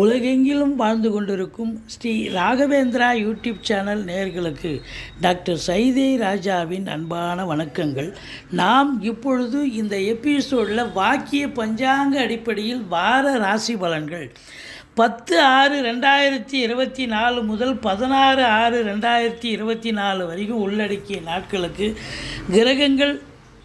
உலகெங்கிலும் வாழ்ந்து கொண்டிருக்கும் ஸ்ரீ ராகவேந்திரா யூடியூப் சேனல் நேர்களுக்கு டாக்டர் சைதே ராஜாவின் அன்பான வணக்கங்கள். நாம் இப்பொழுது இந்த எபிசோடில் வாக்கிய பஞ்சாங்க அடிப்படையில் வார ராசி பலன்கள். பத்து ஆறு ரெண்டாயிரத்தி இருபத்தி நாலு முதல் பதினாறு ஆறு ரெண்டாயிரத்தி இருபத்தி நாலு வரைக்கும் உள்ளடக்கிய நாட்களுக்கு கிரகங்கள்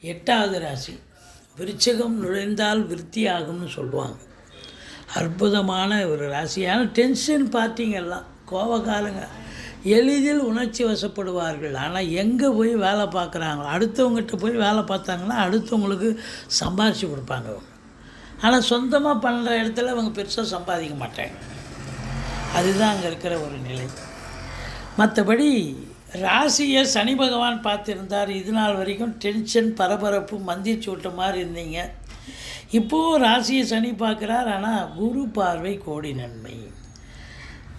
எட்டாவது ராசி. விருச்சகம் நுழைந்தால் விருத்தியாகும்னு சொல்லுவாங்க. அற்புதமான ஒரு ராசியான டென்ஷன் பார்த்தீங்கெல்லாம் கோவக்காரங்க எளிதில் உணர்ச்சி வசப்படுவார்கள். ஆனால் எங்கே போய் வேலை பார்க்குறாங்க? அடுத்தவங்ககிட்ட போய் வேலை பார்த்தாங்கன்னா அடுத்தவங்களுக்கு சம்பாரித்து கொடுப்பாங்க அவங்க. ஆனால் சொந்தமாக பண்ணுற இடத்துல அவங்க பெருசாக சம்பாதிக்க மாட்டாங்க. அதுதான் அங்கே இருக்கிற ஒரு நிலை. மற்றபடி ராசியை சனி பகவான் பார்த்துருந்தார். இது நாள் வரைக்கும் டென்ஷன் பரபரப்பு மந்தி சூட்ட மாதிரி இருந்தீங்க. இப்போது ராசியை சனி பார்க்குறார். ஆனால் குரு பார்வை கோடி நன்மை.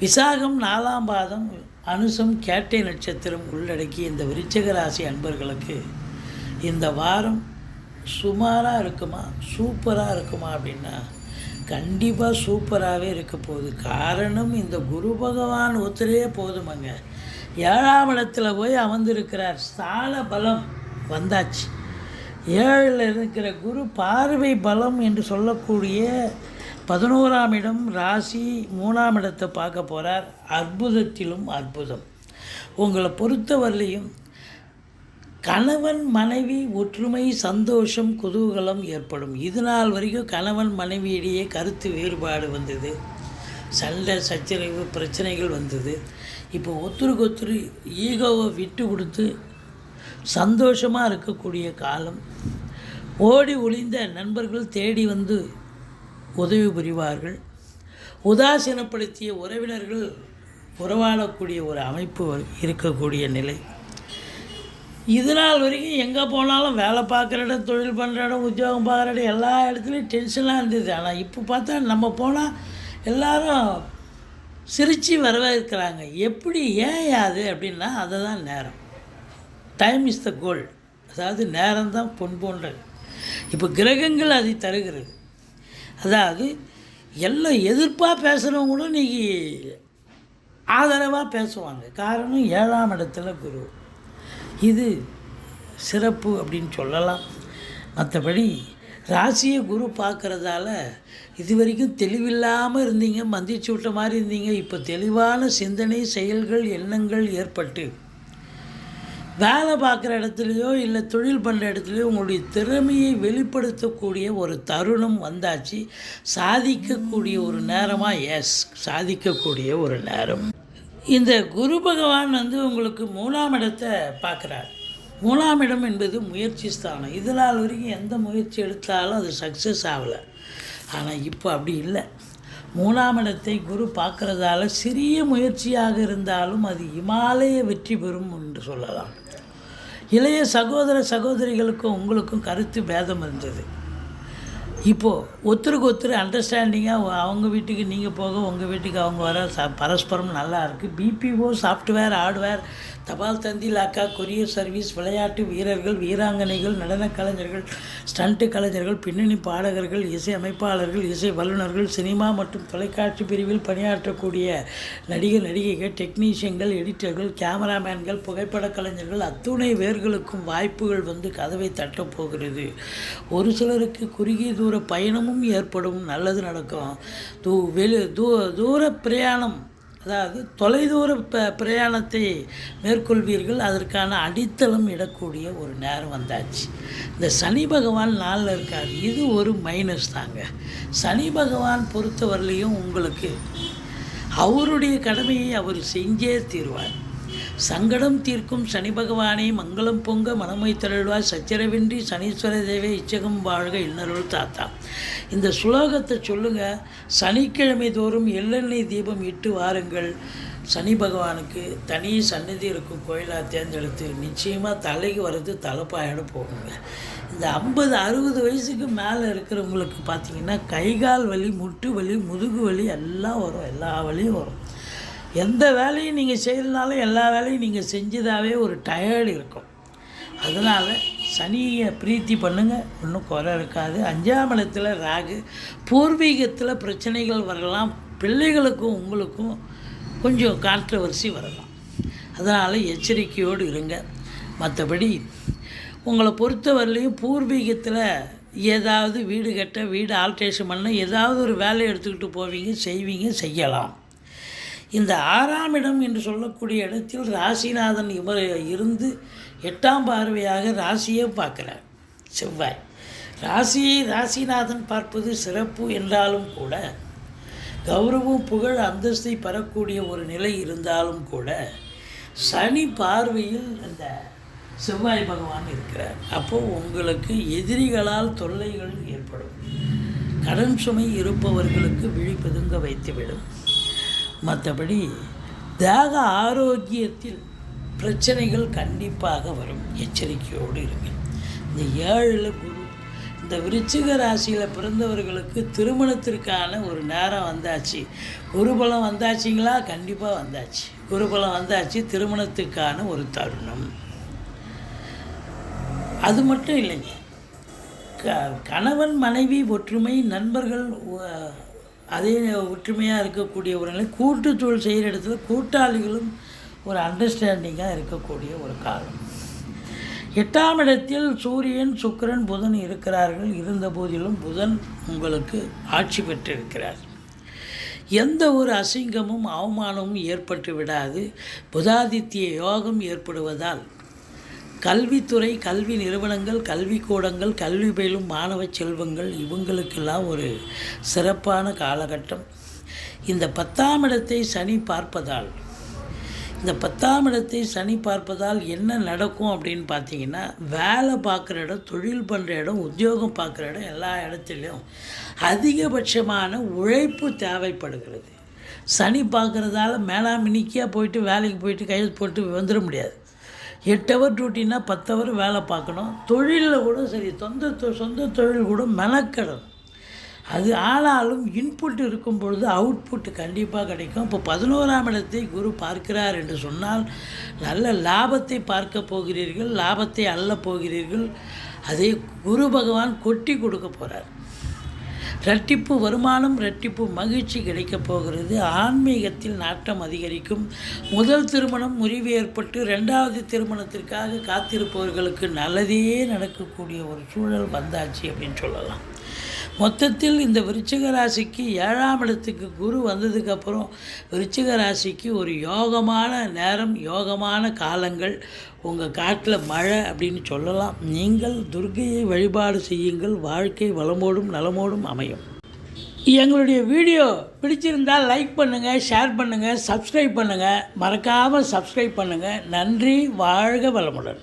விசாகம் நாலாம் பாதம் அனுசம் கேட்டை நட்சத்திரம் உள்ளடக்கி இந்த விருச்சக ராசி அன்பர்களுக்கு இந்த வாரம் சுமாராக இருக்குமா? சூப்பராக இருக்குமா அப்படின்னா கண்டிப்பாக சூப்பராகவே இருக்க போகுது. காரணம் இந்த குரு பகவான் ஒத்துரே போதுமங்க. ஏழாம் இடத்துல போய் அமர்ந்திருக்கிறார். ஸ்தான பலம் வந்தாச்சு. ஏழில் இருக்கிற குரு பார்வை பலம் என்று சொல்லக்கூடிய பதினோராம் இடம் ராசி மூணாம் இடத்தை பார்க்க போகிறார் அற்புதத்திலும் அற்புதம். உங்களை பொறுத்தவரையிலையும் கணவன் மனைவி ஒற்றுமை சந்தோஷம் குதூகலம் ஏற்படும். இது நாள் வரைக்கும் கணவன் மனைவியிடையே கருத்து வேறுபாடு வந்தது. சண்டை சச்சரவு பிரச்சனைகள் வந்தது. இப்போ ஒத்துருக்கு ஒத்துரு ஈகோவை விட்டு கொடுத்து சந்தோஷமாக இருக்கக்கூடிய காலம். ஓடி ஒளிந்த நண்பர்கள் தேடி வந்து உதவி புரிவார்கள். உதாசீனப்படுத்திய உறவினர்கள் உறவாடக்கூடிய ஒரு அமைப்பு இருக்கக்கூடிய நிலை. இது நாள் வரைக்கும் எங்கே போனாலும் வேலை பார்க்குற இடம் தொழில் பண்ணுற இடம் உத்தியோகம் பார்க்குற இடம் எல்லா இடத்துலையும் டென்ஷனாக இருந்தது. ஆனால் இப்போ பார்த்தா நம்ம போனால் எல்லாரும் சிரித்து வரவேற்கிறாங்க. எப்படி ஏன் அது அப்படின்னா அதை தான் நேரம். டைம் இஸ் த கோல்டு அதாவது நேரம் தான் பொன் போன்றது. இப்போ கிரகங்கள் அதை தருகிறது. அதாவது எல்லாம் எதிர்ப்பாக பேசுகிறவங்களும் இன்றைக்கி ஆதரவாக பேசுவாங்க. காரணம் ஏழாம் இடத்துல குரு. இது சிறப்பு அப்படின்னு சொல்லலாம். மற்றபடி ராசியை குரு பார்க்குறதால இது வரைக்கும் தெளிவில்லாமல் இருந்தீங்க மந்திச்சு விட்ட மாதிரி இருந்தீங்க. இப்போ தெளிவான சிந்தனை செயல்கள் எண்ணங்கள் ஏற்பட்டு வேலை பார்க்குற இடத்துலையோ இல்லை தொழில் பண்ணுற இடத்துலையோ உங்களுடைய திறமையை வெளிப்படுத்தக்கூடிய ஒரு தருணம் வந்தாச்சு. சாதிக்கக்கூடிய ஒரு நேரமாக எஸ் சாதிக்கக்கூடிய ஒரு நேரம். இந்த குரு பகவான் வந்து உங்களுக்கு மூணாம் இடத்தை பார்க்குறார். மூணாம் இடம் என்பது முயற்சி ஸ்தானம். இது நாள் வரைக்கும் எந்த முயற்சி எடுத்தாலும் அது சக்ஸஸ் ஆகலை. ஆனால் இப்போ அப்படி இல்லை. மூணாம் இடத்தை குரு பார்க்குறதால சிறிய முயற்சியாக இருந்தாலும் அது இமாலய வெற்றி பெறும் என்று சொல்லலாம். இளைய சகோதர சகோதரிகளுக்கும் உங்களுக்கும் கருத்து பேதம் இருந்தது. இப்போது ஒருத்தருக்கு ஒருத்தர் அண்டர்ஸ்டாண்டிங்காக அவங்க வீட்டுக்கு நீங்கள் போக உங்கள் வீட்டுக்கு அவங்க வர ச பரஸ்பரம் நல்லா இருக்குது பிபிஓ சாஃப்ட்வேர் ஹார்ட்வேர் தபால் தந்தி லாக்கா கொரியர் சர்வீஸ் விளையாட்டு வீரர்கள் வீராங்கனைகள் நடனக் கலைஞர்கள் ஸ்டண்ட்டு கலைஞர்கள் பின்னணி பாடகர்கள் இசை அமைப்பாளர்கள் இசை வல்லுநர்கள் சினிமா மற்றும் தொலைக்காட்சி பிரிவில் பணியாற்றக்கூடிய நடிகர் நடிகைகள் டெக்னீஷியன்கள் எடிட்டர்கள் கேமராமேன்கள் புகைப்பட கலைஞர்கள் அத்துணை வேர்களுக்கும் வாய்ப்புகள் வந்து கதவை தட்டப் போகிறது. ஒரு சிலருக்கு குறுகிய தூர பயணமும் ஏற்படும். நல்லது நடக்கும். தூ வெளி தூ தூர பிரயாணம் அதாவது தொலைதூர ப பிரயாணத்தை மேற்கொள்வீர்கள் அதற்கான அடித்தளம் இடக்கூடிய ஒரு நேரம் வந்தாச்சு. இந்த சனி பகவான் நாளில் இருக்கார். இது ஒரு மைனஸ் தாங்க. சனி பகவான் பொறுத்தவரையிலையும் உங்களுக்கு அவருடைய கடமையை அவர் செஞ்சே தீர்வார். சங்கடம் தீர்க்கும் சனி பகவானே மங்களம் பொங்க மனமை தருள்வாய். சச்சரவின்றி சனீஸ்வர தேவே இச்சகம் வாழ்க இன்னருள் தாத்தா. இந்த சுலோகத்தை சொல்லுங்க. சனிக்கிழமை தோறும் எள்ளெண்ணெய் தீபம் இட்டு வாருங்கள். சனி பகவானுக்கு தனி சன்னதி இருக்கும் கோயிலாக தேர்ந்தெடுத்து நிச்சயமாக தலைக்கு வர்றது தலைப்பாயோட போகுங்க. இந்த ஐம்பது அறுபது வயசுக்கு மேலே இருக்கிறவங்களுக்கு பார்த்தீங்கன்னா கை கால் வலி முட்டு வலி முதுகு வலி எல்லாம் வரும். எல்லா வலியும் வரும். எந்த வேலையும் நீங்கள் செய்யறதுனாலும் எல்லா வேலையும் நீங்கள் செஞ்சதாகவே ஒரு டயர்டு இருக்கும். அதனால் சனியை பிரீத்தி பண்ணுங்கள் ஒன்றும் குறை இருக்காது. அஞ்சாம் இடத்துல ராகு பூர்வீகத்தில் பிரச்சனைகள் வரலாம். பிள்ளைகளுக்கும் உங்களுக்கும் கொஞ்சம் கான்ட்ரவர்சி வரலாம். அதனால் எச்சரிக்கையோடு இருங்க. மற்றபடி உங்களை பொறுத்தவரையிலையும் பூர்வீகத்தில் ஏதாவது வீடு கட்ட வீடு ஆல்ட்ரேஷன் பண்ண ஏதாவது ஒரு வேலை எடுத்துக்கிட்டு போவீங்க செய்வீங்க செய்யலாம். இந்த ஆறாம் இடம் என்று சொல்லக்கூடிய இடத்தில் ராசிநாதன் இவர் இருந்து எட்டாம் பார்வையாக ராசியை பார்க்குறார். செவ்வாய். ராசியை ராசிநாதன் பார்ப்பது சிறப்பு என்றாலும் கூட கௌரவம் புகழ் அந்தஸ்தை பெறக்கூடிய ஒரு நிலை இருந்தாலும் கூட சனி பார்வையில் அந்த செவ்வாய் பகவான் இருக்கிறார். அப்போது உங்களுக்கு எதிரிகளால் தொல்லைகள் ஏற்படும். கடன் சுமை இருப்பவர்களுக்கு விழிப்பதுங்க வைத்துவிடும். மற்றபடி தேக ஆரோக்கியத்தில் பிரச்சனைகள் கண்டிப்பாக வரும். எச்சரிக்கையோடு இருங்க இந்த ஏழில் குரு இந்த விருச்சிக ராசியில் பிறந்தவர்களுக்கு திருமணத்திற்கான ஒரு நேரம் வந்தாச்சு. குருபலம் வந்தாச்சுங்களா? கண்டிப்பாக வந்தாச்சு. குருபலம் வந்தாச்சு திருமணத்துக்கான ஒரு தருணம். அது மட்டும் இல்லைங்க. க கணவன் மனைவி ஒற்றுமை நண்பர்கள் அதே ஒற்றுமையாக இருக்கக்கூடிய ஒரு நிலை கூட்டு தொழில் செய்கிற இடத்துல கூட்டாளிகளும் ஒரு அண்டர்ஸ்டாண்டிங்காக இருக்கக்கூடிய ஒரு காலம். எட்டாம் இடத்தில் சூரியன் சுக்கிரன் புதன் இருக்கிறார்கள். இருந்த போதிலும் புதன் உங்களுக்கு ஆட்சி பெற்றிருக்கிறார். எந்த ஒரு அசிங்கமும் அவமானமும் ஏற்பட்டு விடாது. புதாதித்ய யோகம் ஏற்படுவதால் கல்வித்துறை கல்வி நிறுவனங்கள் கல்விக்கூடங்கள் கல்வி பயிலும் மாணவ செல்வங்கள் இவங்களுக்கெல்லாம் ஒரு சிறப்பான காலகட்டம். இந்த பத்தாம் இடத்தை சனி பார்ப்பதால் இந்த பத்தாம் இடத்தை சனி பார்ப்பதால் என்ன நடக்கும் அப்படின்னு பார்த்தீங்கன்னா வேலை பார்க்குற இடம் தொழில் பண்ணுற இடம் உத்தியோகம் பார்க்குற இடம் எல்லா இடத்துலையும் அதிகபட்சமான உழைப்பு தேவைப்படுகிறது. சனி பார்க்குறதால மேலாமினிக்கியாக போயிட்டு வேலைக்கு போயிட்டு கையெழுத்து போட்டு வந்துட முடியாது. எட்டு ஹவர் டியூட்டினா பத்து ஹவர் வேலை பார்க்கணும். தொழிலில் கூட சரி சொந்த தொ- சொந்த தொழில் கூட மெனக்கடணும். அது ஆனாலும் இன்புட் இருக்கும் பொழுது அவுட்புட் கண்டிப்பாக கிடைக்கும். இப்போ பதினோராம் இடத்தை குரு பார்க்கிறார் என்று சொன்னால் நல்ல லாபத்தை பார்க்க போகிறீர்கள் லாபத்தை அள்ள போகிறீர்கள். அதை குரு பகவான் கொட்டி கொடுக்க போகிறார் ரட்டிப்பு வருமானம் ரட்டிப்பு மகிழ்ச்சி கிடைக்கப் போகிறது. ஆன்மீகத்தில் நாட்டம் அதிகரிக்கும். முதல் திருமணம் முறிவு ஏற்பட்டு ரெண்டாவது திருமணத்திற்காக காத்திருப்பவர்களுக்கு நல்லதே நடக்கக்கூடிய ஒரு சூழல் வந்தாச்சு அப்படின்னு சொல்லலாம். மொத்தத்தில் இந்த விருச்சிக ராசிக்கு ஏழாம் இடத்துக்கு குரு வந்ததுக்கப்புறம் விருச்சிக ராசிக்கு ஒரு யோகமான நேரம் யோகமான காலங்கள் உங்கள் காட்டில் மழை அப்படின்னு சொல்லலாம். நீங்கள் துர்கையை வழிபாடு செய்யுங்கள். வாழ்க்கை வளமோடும் நலமோடும் அமையும். எங்களுடைய வீடியோ பிடிச்சிருந்தால் லைக் பண்ணுங்கள் ஷேர் பண்ணுங்கள் சப்ஸ்கிரைப் பண்ணுங்கள் மறக்காமல் சப்ஸ்கிரைப் பண்ணுங்கள் நன்றி வாழ்க வளமுடன்.